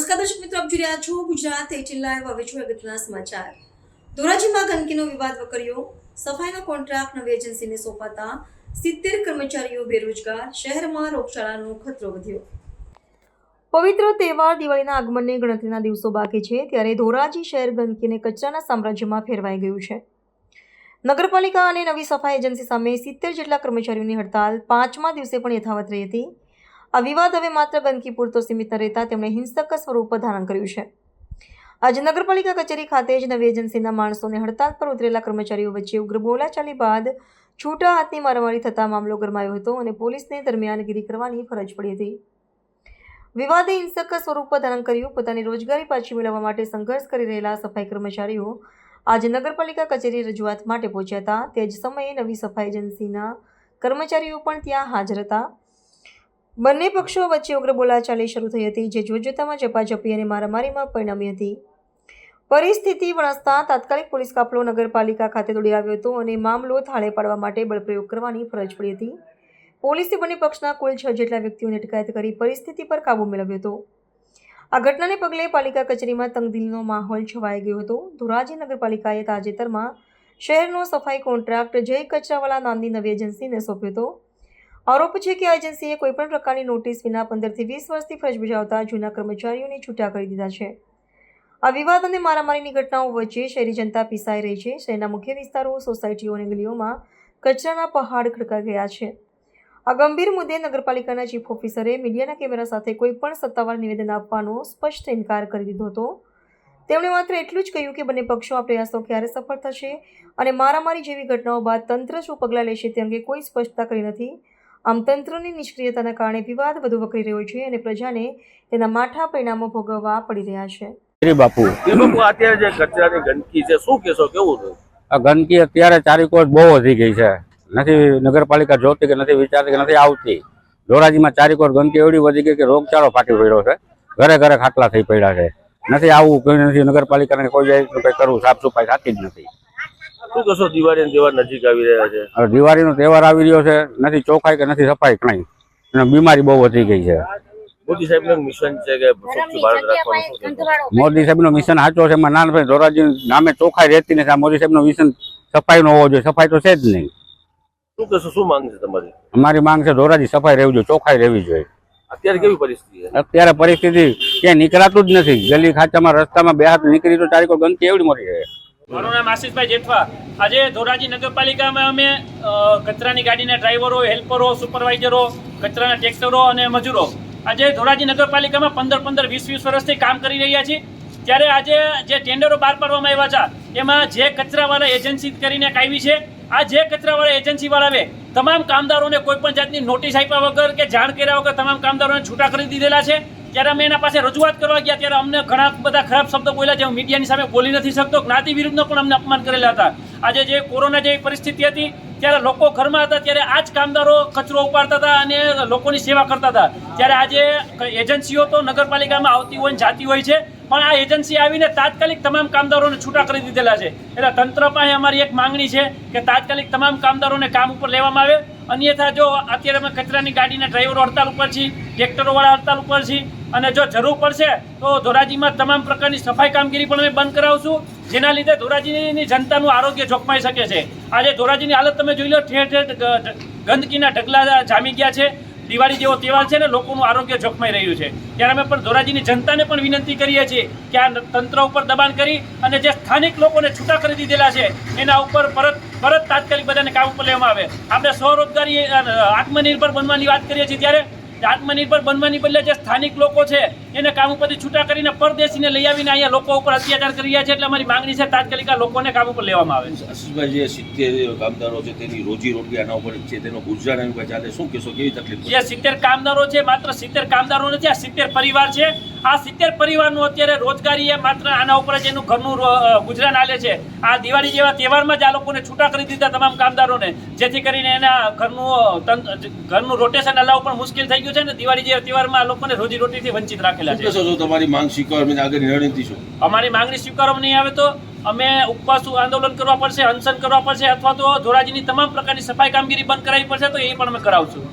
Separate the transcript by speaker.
Speaker 1: નમસ્કાર દર્શક મિત્રો, આપ જોઈ રહ્યા છો ગુજરાત એટીન એવા વિશ્વ અગત્યના સમાચાર. ધોરાજીમાં ગંદકીનો વિવાદ વકર્યો. સફાઈનો કોન્ટ્રાક્ટ નવી એજન્સીને સોંપાતા સિત્તેર કર્મચારીઓ બેરોજગાર. શહેરમાં રોગચાળાનો ખતરો વધ્યો. પવિત્ર તહેવાર દિવાળીના આગમનને ગણતરીના દિવસો બાકી છે, ત્યારે ધોરાજી શહેર ગંદકીને કચરાના સામ્રાજ્યમાં ફેરવાઈ ગયું છે. નગરપાલિકા અને નવી સફાઈ એજન્સી સામે સિત્તેર જેટલા કર્મચારીઓની હડતાલ પાંચમા દિવસે પણ યથાવત રહી હતી. આ વિવાદ હવે માત્ર ગંદકી પૂરતો સીમિત ન રહેતા તેમણે હિંસક સ્વરૂપ ધારણ કર્યું છે. આજે નગરપાલિકા કચેરી ખાતે જ નવી એજન્સીના માણસોને હડતાલ પર ઉતરેલા કર્મચારીઓ વચ્ચે ઉગ્ર બોલાચાલી બાદ છૂટા હાથની મારામારી થતા મામલો ગરમાયો હતો અને પોલીસને દરમિયાનગીરી કરવાની ફરજ પડી હતી. વિવાદે હિંસક સ્વરૂપ ધારણ કર્યું, પોતાની રોજગારી પાછી મેળવવા માટે સંઘર્ષ કરી રહેલા સફાઈ કર્મચારીઓ આજે નગરપાલિકા કચેરી રજૂઆત માટે પહોંચ્યા હતા. તે જ સમયે નવી સફાઈ એજન્સીના કર્મચારીઓ પણ ત્યાં હાજર હતા. બંને પક્ષો વચ્ચે ઉગ્ર બોલાચાલી શરૂ થઈ હતી, જે જોતજોતામાં ઝપાઝપી અને મારામારીમાં પરિણમી હતી. પરિસ્થિતિ વણસતા તાત્કાલિક પોલીસ કાફલો નગરપાલિકા ખાતે દોડી આવ્યો હતો અને મામલો થાળે પાડવા માટે બળપ્રયોગ કરવાની ફરજ પડી હતી. પોલીસે બંને પક્ષના કુલ છ જેટલા વ્યક્તિઓને અટકાયત કરી પરિસ્થિતિ પર કાબૂ મેળવ્યો હતો. આ ઘટનાને પગલે પાલિકા કચેરીમાં તંગદિલનો માહોલ છવાઈ ગયો હતો. ધોરાજી નગરપાલિકાએ તાજેતરમાં શહેરનો સફાઈ કોન્ટ્રાક્ટ જય કચરાવાલા નામની નવી એજન્સીને સોંપ્યો હતો. આરોપ છે કે આ એજન્સીએ કોઈપણ પ્રકારની નોટિસ વિના પંદરથી વીસ વર્ષથી ફરજ બજાવતા જૂના કર્મચારીઓને છૂટા કરી દીધા છે. આ વિવાદ અને મારામારીની ઘટનાઓ વચ્ચે શહેરી જનતા પીસાઈ રહી છે. શહેરના મુખ્ય વિસ્તારો, સોસાયટીઓ અને ગલીઓમાં કચરાના પહાડ ખડકાઈ ગયા છે. આ ગંભીર મુદ્દે નગરપાલિકાના ચીફ ઓફિસરે મીડિયાના કેમેરા સાથે કોઈપણ સત્તાવાર નિવેદન આપવાનો સ્પષ્ટ ઇનકાર કરી દીધો હતો. તેમણે માત્ર એટલું જ કહ્યું કે બંને પક્ષો આ પ્રયાસો ક્યારે સફળ થશે અને મારામારી જેવી ઘટનાઓ બાદ તંત્ર શું પગલાં લેશે તે અંગે કોઈ સ્પષ્ટતા કરી નથી. આમ તંત્રની નિષ્ક્રિયતાના કારણે વિવાદ વધુ વકરી રહ્યો છે અને પ્રજાને તેના માઠા પરિણામો ભોગવવા પડી રહ્યા છે.
Speaker 2: શ્રી બાપુ.
Speaker 3: એ અત્યારે જે કચરાની ગંદકી છે શું કેશો કેવું છે?
Speaker 2: આ ગંદકી અત્યારે ચારેકોર બહુ વધી ગઈ છે. નથી નગરપાલિકા જોતી કે નથી વિચારતી કે નથી આવતી. ધોરાજીમાં ચારેકોર ગંદકી એવડી વધી ગઈ કે રોગચાળો ફાટી પડ્યો છે. ઘરે ઘરે ખાટલા થઈ પડ્યા છે. નથી આવવું કોઈ નથી નગરપાલિકાને કોઈ જાય કંઈ કરવું સાફ સફાઈ થતી જ નથી.
Speaker 3: શું કહેશો દિવાળી તહેવાર નજીક આવી રહ્યા છે?
Speaker 2: દિવાળીનો તહેવાર આવી રહ્યો છે નથી ચોખાઈ કે નથી સફાઈ કઈ. અને બીમારી બહુ વધી ગઈ છે.
Speaker 3: મોદી સાહેબનું મિશન છે કે?
Speaker 2: મોદી મિશન સાચો છે એમાં નાનભાઈ ધોરાજી નામે ચોખાઈ રહેતી નથી. આ મોદી નું મિશન સફાઈ નો હોવો જોઈએ. સફાઈ તો છે જ નહીં.
Speaker 3: શું કહેશો શું માંગ છે તમારી?
Speaker 2: અમારી માંગ છે ધોરાજી સફાઈ રહેવી જોઈએ ચોખાઈ રહેવી જોઈએ.
Speaker 3: અત્યારે કેવી પરિસ્થિતિ છે?
Speaker 2: અત્યારે પરિસ્થિતિ ક્યાંય નીકળાતું જ નથી. ગલી ખાચામાં રસ્તામાં બે હાથ નીકળી તો તારીખો ગંદકી એવડી મોટી છે.
Speaker 4: મારું નામ આશીષભાઈ જેઠવા. આજે ધોરાજી નગરપાલિકામાં અમે કચરાની ગાડીના ડ્રાઈવરો, હેલ્પરો, સુપરવાઇઝરો, કચરાના ટ્રેક્ટરો અને મજૂરો આજે ધોરાજી નગરપાલિકામાં પંદર પંદર વીસ વીસ વર્ષથી કામ કરી રહ્યા છીએ. ત્યારે આજે જે ટેન્ડરો બહાર પાડવામાં આવ્યા છે એમાં જે કચરાવાળા એજન્સી કરીને કાઢવી છે. આ જે કચરાવાળા એજન્સીવાળાએ તમામ કામદારોને કોઈ પણ જાતની નોટિસ આપ્યા વગર કે જાણ કર્યા વગર તમામ કામદારોને છૂટા કરી દીધેલા છે. ત્યારે અમે એના પાસે રજૂઆત કરવા ગયા ત્યારે અમને ઘણા બધા ખરાબ શબ્દો બોલ્યા છે હું મીડિયાની સામે બોલી નથી શકતો. જ્ઞાતિ વિરુદ્ધનો પણ અમને અપમાન કરેલા હતા. આજે જે કોરોના જેવી પરિસ્થિતિ હતી, ત્યારે લોકો ઘરમાં હતા, ત્યારે આ જ કામદારો કચરો ઉપાડતા હતા અને લોકોની સેવા કરતા હતા. ત્યારે આજે એજન્સીઓ તો નગરપાલિકામાં આવતી હોય જાતી હોય છે, પણ આ એજન્સી આવીને તાત્કાલિક તમામ કામદારોને છૂટા કરી દીધેલા છે. એટલે તંત્ર પાસે અમારી એક માંગણી છે કે તાત્કાલિક તમામ કામદારોને કામ ઉપર લેવામાં આવે. અન્યથા જો અત્યારે અમે કચરાની ગાડીના ડ્રાઈવરો હડતાલ ઉપર છીએ, ટ્રેક્ટરોવાળા હડતાલ ઉપર છીએ અને જો જરૂર પડશે તો ધોરાજીમાં તમામ પ્રકારની સફાઈ કામગીરી પણ અમે બંધ કરાવશું, જેના લીધે ધોરાજીની જનતાનું આરોગ્ય જોખમાઈ શકે છે. આજે ધોરાજીની હાલત તમે જોઈ લો, ઠેર ઠેર ગંદકીના ઢગલા જામી ગયા છે. દિવાળી જેવો તહેવાર છે ને, લોકોનું આરોગ્ય જોખમાઈ રહ્યું છે. ત્યારે અમે પણ ધોરાજીની જનતાને પણ વિનંતી કરીએ છીએ કે આ તંત્ર ઉપર દબાણ કરી અને જે સ્થાનિક લોકોને છૂટા કરી દીધેલા છે, એના ઉપર પરત પરત તાત્કાલિક બધાને કામ ઉપર લેવામાં આવે. આપણે સ્વરોજગારી આત્મનિર્ભર બનવાની વાત કરીએ છીએ ત્યારે આત્મનિર્ભર બનવાની બદલે જે સ્થાનિક લોકો છે એને કામ ઉપરથી છૂટા કરીને પરદેશીને લઈ આવીને અહીંયા લોકો ઉપર અત્યાચાર કરી રહ્યા છે એટલે અમારી માંગણી છે તાત્કાલિક આ લોકોને કામ ઉપર લેવામાં આવે. છે
Speaker 3: આશીષભાઈ જે સિત્તેર કામદારો છે તેની રોજી રોટી આના ઉપર છે તેનો ગુજરાન એનું કાંઈ ચાલે શું કહેશો કેવી તકલીફ
Speaker 4: જે સિત્તેર કામદારો છે માત્ર સિત્તેર કામદારો નથી આ સિત્તેર પરિવાર છે. આ સિત્તેર પરિવારનું અત્યારે રોજગારી એ માત્ર આના ઉપર જ એનું ઘરનું ગુજરાન હાલે છે. આ દિવાળી જેવા તહેવારમાં જ આ લોકોને છૂટા કરી દીધા તમામ કામદારોને જેથી કરીને એના ઘરનું ઘરનું રોટેશન હલાવવું પણ મુશ્કેલ થઈ ગયું છે ને દિવાળી જે તહેવારમાં લોકોને રોજી રોટીથી વંચિત રાખેલા છે.
Speaker 3: શું તમારી માંગ સ્વીકારવાની આગળ રણનીતિ શું?
Speaker 4: અમારી માંગણી સ્વીકારવામાં નહીં આવે તો અમે ઉપવાસ આંદોલન કરવા પડશે અનશન કરવા પડશે અથવા તો ધોરાજીની તમામ પ્રકારની સફાઈ કામગીરી બંધ કરાવી પડશે તો એ પણ અમે કરાવશું.